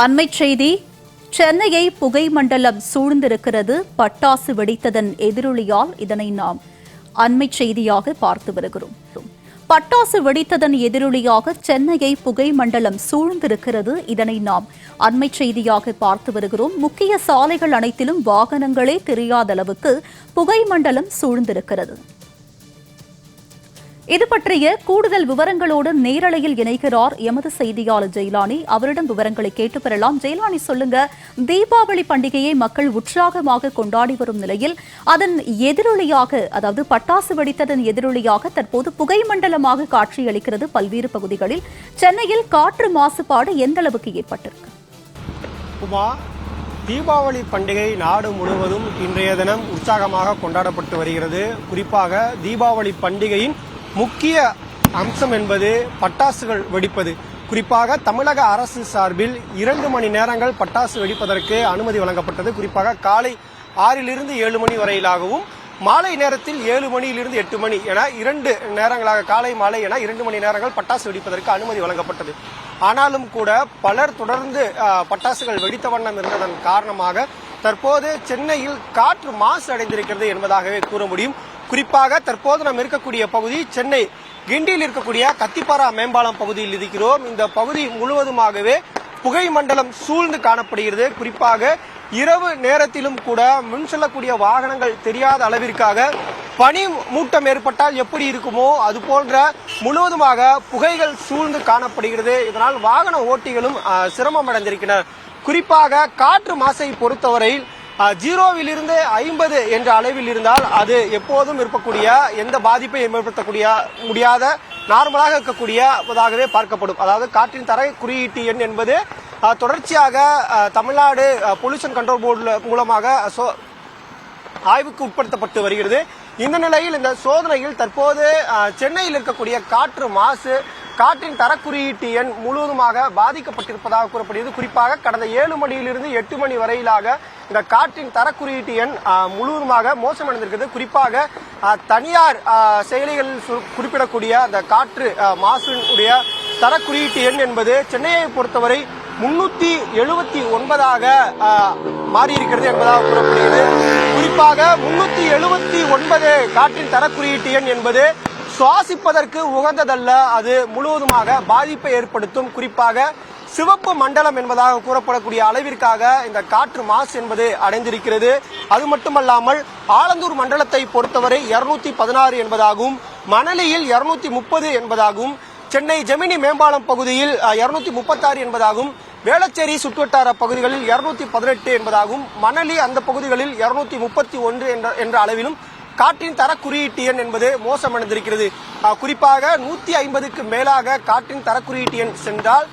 அண்மைச் செய்தி சென்னையை புகை மண்டலம் சூழ்ந்திருக்கிறது பட்டாசு வெடித்ததன் எதிரொலியால் இதனை நாம் அண்மைச் செய்தியாக பார்த்து வருகிறோம். பட்டாசு வெடித்ததன் எதிரொலியாக சென்னையை புகை மண்டலம் சூழ்ந்திருக்கிறது இதனை நாம் அண்மைச் செய்தியாக பார்த்து வருகிறோம். முக்கிய சாலைகள் அனைத்திலும் வாகனங்களே தெரியாத அளவுக்கு புகை மண்டலம் சூழ்ந்திருக்கிறது. இது பற்றிய கூடுதல் விவரங்களோடு நேரலையில் இணைகிறார் எமது செய்தியாளர் ஜெயலானி. அவரிடம் விவரங்களை கேட்டு பெறலாம். ஜெயலானி சொல்லுங்க. தீபாவளி பண்டிகையை மக்கள் உற்சாகமாக கொண்டாடி வரும் நிலையில் அதன் எதிரொலியாக அதாவது பட்டாசு வெடித்ததன் எதிரொலியாக தற்போது புகை மண்டலமாக காட்சியளிக்கிறது பல்வேறு பகுதிகளில். சென்னையில் காற்று மாசுபாடு எந்த அளவுக்கு ஏற்பட்டிருக்கு? உமா தீபாவளி பண்டிகை நாடு முழுவதும் இன்றைய தினம் உற்சாகமாக கொண்டாடப்பட்டு வருகிறது. குறிப்பாக தீபாவளி பண்டிகையின் முக்கிய அம்சம் என்பது பட்டாசுகள் வெடிப்பது. குறிப்பாக தமிழக அரசு சார்பில் இரண்டு மணி நேரங்கள் பட்டாசு வெடிப்பதற்கு அனுமதி வழங்கப்பட்டது. குறிப்பாக காலை ஆறிலிருந்து ஏழு மணி வரையிலாகவும் மாலை நேரத்தில் ஏழு மணியிலிருந்து எட்டு மணி என இரண்டு நேரங்களாக காலை மாலை என இரண்டு மணி நேரங்கள் பட்டாசு வெடிப்பதற்கு அனுமதி வழங்கப்பட்டது. ஆனாலும் கூட பலர் தொடர்ந்து பட்டாசுகள் வெடித்த வண்ணம் இருந்ததன் காரணமாக தற்போது சென்னையில் காற்று மாசு அடைந்திருக்கிறது என்பதாகவே கூற முடியும். குறிப்பாக தற்போது நாம் இருக்கக்கூடிய பகுதி சென்னை. கிண்டியில் இருக்கக்கூடிய கத்திப்பாரா மேம்பாலம் பகுதியில் இருக்கிறோம். இந்த பகுதி முழுவதுமாகவே புகை மண்டலம் சூழ்ந்து காணப்படுகிறது. குறிப்பாக இரவு நேரத்திலும் கூட முன் செல்லக்கூடிய வாகனங்கள் தெரியாத அளவிற்காக பனி மூட்டம் ஏற்பட்டால் எப்படி இருக்குமோ அது போன்ற முழுவதுமாக புகைகள் சூழ்ந்து காணப்படுகிறது. இதனால் வாகன ஓட்டிகளும் சிரமம் அடைந்திருக்கின்றனர். குறிப்பாக காற்று மாசை பொறுத்தவரையில் ஜீரோவிலிருந்து ஐம்பது என்ற அளவில் இருந்தால் அது எப்போதும் இருக்கக்கூடிய எந்த பாதிப்பை ஏற்படுத்தக்கூடிய முடியாத நார்மலாக இருக்கக்கூடியதாகவே பார்க்கப்படும். அதாவது காற்றின் தர குறியீட்டு எண் என்பது தொடர்ச்சியாக தமிழ்நாடு பொல்யூஷன் கண்ட்ரோல் போர்டு மூலமாக சோ- ஆய்வுக்கு உட்படுத்தப்பட்டு வருகிறது. இந்த நிலையில் இந்த சோதனையில் தற்போது சென்னையில் இருக்கக்கூடிய காற்று மாசு காற்றின் தரக்குறியீட்டு எண் முழுவதுமாக பாதிக்கப்பட்டிருப்பதாக கூறப்படுகிறது. குறிப்பாக கடந்த ஏழு மணியிலிருந்து எட்டு மணி வரையிலாக இந்த காற்றின் தரக்குறியீட்டு எண் முழுவதுமாக மோசமடைந்திருக்கிறது. குறிப்பாக தனியார் செயலிகள் சு- குறிப்பிடக்கூடிய அந்த காற்று மாசுடைய தரக்குறியீட்டு எண் என்பது சென்னையை பொறுத்தவரை முன்னூத்தி எழுபத்தி ஒன்பதாக மாறியிருக்கிறது என்பதாக கூறப்படுகிறது. குறிப்பாக முன்னூத்தி எழுபத்தி ஒன்பது காற்றின் தரக்குறியீட்டு எண் என்பது சுவாசிப்பதற்கு உகந்ததல்ல அது முழுவதுமாக பாதிப்பை ஏற்படுத்தும். குறிப்பாக சிவப்பு மண்டலம் என்பதாக கூறப்படக்கூடிய அளவிற்காக இந்த காற்று மாசு என்பது அடைந்திருக்கிறது. அது மட்டுமல்லாமல் ஆலந்தூர் மண்டலத்தை பொறுத்தவரை இருநூத்தி பதினாறு என்பதாகவும் மணலியில் இருநூத்தி முப்பது என்பதாகவும் சென்னை ஜெமினி மேம்பாலம் பகுதியில் இருநூத்தி முப்பத்தாறு என்பதாகவும் வேளச்சேரி சுற்றுவட்டார பகுதிகளில் இருநூத்தி பதினெட்டு என்பதாகவும் மணலி அந்த பகுதிகளில் இருநூத்தி முப்பத்தி ஒன்று என்ற என்ற அளவிலும் காற்றின் தர குறியீட்டு எண் என்பது மோசமடைந்திருக்கிறது. குறிப்பாக நூத்தி ஐம்பதுக்கு மேலாக காற்றின் தர குறியீட்டு எண் சென்றால்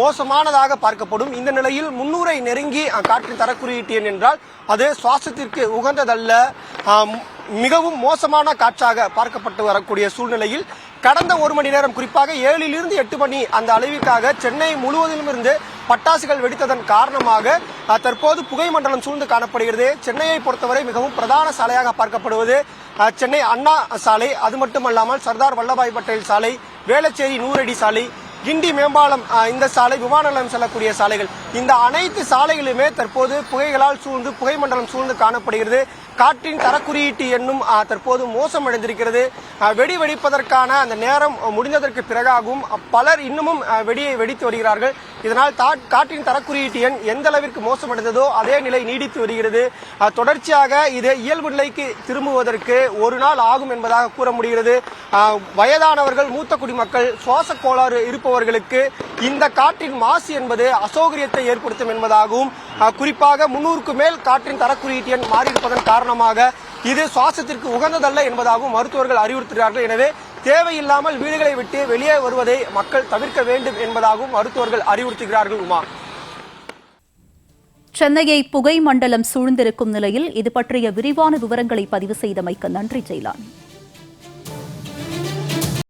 மோசமானதாக பார்க்கப்படும். இந்த நிலையில் முன்னூரை நெருங்கி காற்றின் தர குறியீட்டு எண் என்றால் அது சுவாசத்திற்கு உகந்ததல்ல மிகவும் மோசமான காற்றாக பார்க்கப்பட்டு வரக்கூடிய சூழ்நிலையில் கடந்த ஒரு மணி நேரம் குறிப்பாக ஏழிலிருந்து எட்டு மணி அந்த அளவிற்காக சென்னை முழுவதிலும் இருந்து பட்டாசுகள் வெடித்ததன் காரணமாக தற்போது புகை மண்டலம் சூழ்ந்து காணப்படுகிறது. சென்னையை பொறுத்தவரை மிகவும் பிரதான சாலையாக பார்க்கப்படுவது சென்னை அண்ணா சாலை. அது மட்டுமல்லாமல் சர்தார் வல்லபாய் பட்டேல் சாலை வேளச்சேரி நூறடி சாலை கிண்டி மேம்பாலம் இந்த சாலை விமான நிலையம் செல்லக்கூடிய சாலைகள். இந்த அனைத்து சாலைகளுமே தற்போது புகைகளால் சூழ்ந்து புகை மண்டலம் சூழ்ந்து காணப்படுகிறது. காற்றின் தரக்குறியீட்டு எண்ணும் தற்போது மோசமடைந்திருக்கிறது. வெடி வெடிப்பதற்கான அந்த நேரம் முடிந்ததற்கு பிறகாகவும் பலர் இன்னமும் வெடியை வெடித்து வருகிறார்கள். இதனால் காற்றின் தரக்குறியீட்டு எண் எந்த அளவிற்கு மோசமடைந்ததோ அதே நிலை நீடித்து வருகிறது. தொடர்ச்சியாக இது இயல்பு நிலைக்கு திரும்புவதற்கு ஒரு நாள் ஆகும் என்பதாக கூற முடிகிறது. வயதானவர்கள் மூத்த குடிமக்கள் சுவாச கோளாறு இருப்பவர்களுக்கு இந்த காற்றின் மாசு என்பது அசௌகரியத்தை ஏற்படுத்தும் என்பதாகவும் குறிப்பாக முன்னூறுக்கு மேல் காற்றின் தரக்குறியீட்டு எண் மாறியிருப்பதன் காரணமாக இது சுவாசத்திற்கு உகந்ததல்ல என்பதாகவும் மருத்துவர்கள் அறிவுறுத்துகிறார்கள். எனவே தேவையில்லாமல் வீடுகளை விட்டு வெளியே வருவதை மக்கள் தவிர்க்க வேண்டும் என்பதாகவும் மருத்துவர்கள் அறிவுறுத்துகிறார்கள் உமா. சென்னையை புகை மண்டலம் சூழ்ந்திருக்கும் நிலையில் இது பற்றிய விரிவான விவரங்களை பதிவு செய்தமைக்கு நன்றி ஜெயலானி.